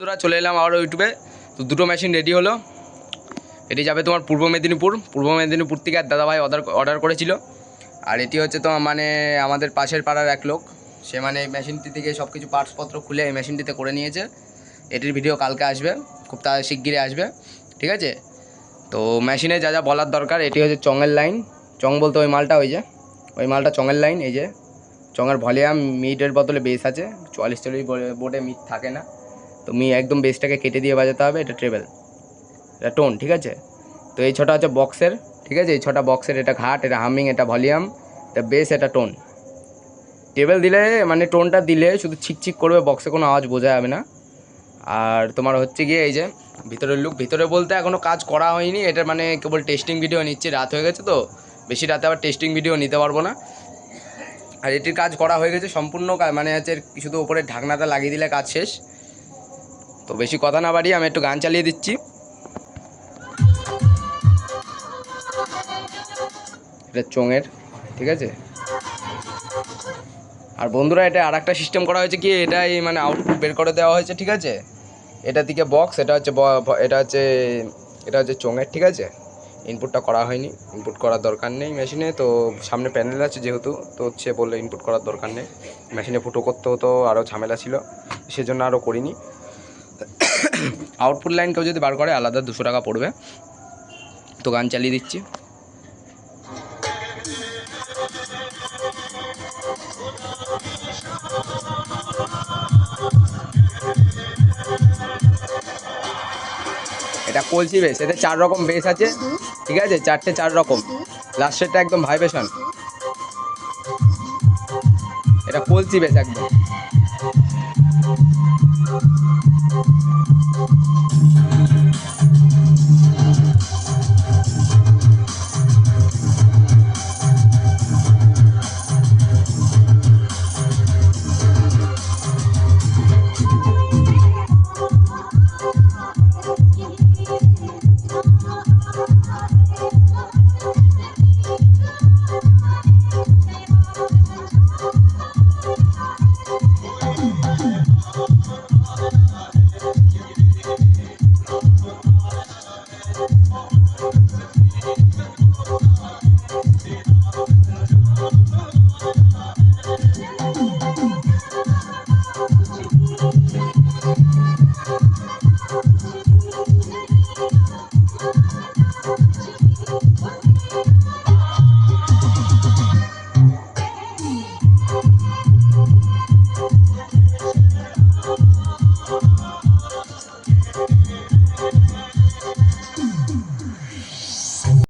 বন্ধুরা, চলে এলাম আবার ইউটিউবে। তো দুটো মেশিন রেডি হলো। এটি যাবে তোমার পূর্ব মেদিনীপুর। পূর্ব মেদিনীপুর থেকে এক দাদাভাই অর্ডার অর্ডার করেছিল। আর এটি হচ্ছে তো মানে আমাদের পাশের পাড়ার এক লোক। সে মানে এই মেশিনটি থেকে সব কিছু পার্টসপত্র খুলে এই মেশিনটিতে করে নিয়েছে। এটির ভিডিও কালকে আসবে। খুব তাড়াতাড়ি শিগগিরই আসবে। ঠিক আছে? তো মেশিনে যা যা বলার দরকার, এটি হচ্ছে চঙের লাইন চং বলতে ওই মালটা ওই যে, ওই মালটা চঙের লাইন এই যে। চঙের ভলিউম, মিটের বদলে বেস আছে। চুয়াল্লিশ চল্লিশ বোর্ডে মিট থাকে না। তো মি একদম বেসটাকে কেটে দিয়ে বাজাতে হবে, এটা ট্রেবেল এটা টোন ঠিক আছে? তো এই ছটা হচ্ছে বক্সের ঠিক আছে? এই ছটা বক্সের এটা ঘাট, এটা হামিং এটা ভলিউম এটা বেস এটা টোন টেবিল দিলে মানে টোনটা দিলে শুধু ছিকছিক করবে বক্সে কোনো আওয়াজ বোঝা যাবে না। আর তোমার হচ্ছে গিয়ে এই যে, ভিতরের লুক ভিতরে বলতে এখনও কাজ করা হয়নি, এটা মানে কেবল টেস্টিং ভিডিও নিচ্ছি, রাত হয়ে গেছে তো। বেশি রাতে আবার টেস্টিং ভিডিও নিতে পারব না। আর এটির কাজ করা হয়ে গেছে, সম্পূর্ণ মানে হচ্ছে শুধু উপরে ঢাকনাটা লাগিয়ে দিলে কাজ শেষ। তো বেশি কথা না বাড়িয়ে আমি একটু গান চালিয়ে দিচ্ছি। এটা চোঙের, ঠিক আছে? আর বন্ধুরা, এটা আর একটা সিস্টেম করা হয়েছে কি, এটাই মানে আউটপুট বের করে দেওয়া হয়েছে, ঠিক আছে? এটা দিকে বক্স এটা হচ্ছে এটা হচ্ছে এটা হচ্ছে চোঙের, ঠিক আছে? ইনপুটটা করা হয়নি ইনপুট করার দরকার নেই মেশিনে তো সামনে প্যানেল আছে যেহেতু, তো সে বলল ইনপুট করার দরকার নেই। মেশিনে ফুটো করতে হতো আরও ঝামেলা ছিল, সেজন্য আরও করিনি। আউটপুট লাইন কেউ যদি বার করে, আলাদা দুশো টাকা পড়বে। তো গান চালিয়ে দিচ্ছি। এটা কলসি বেশ, এতে চার রকম বেশ আছে। ঠিক আছে? চারটে চার রকম। লাস্টেরটা একদম ভাইব্রেশন এটা কলসি বেশ একদম। Thank you.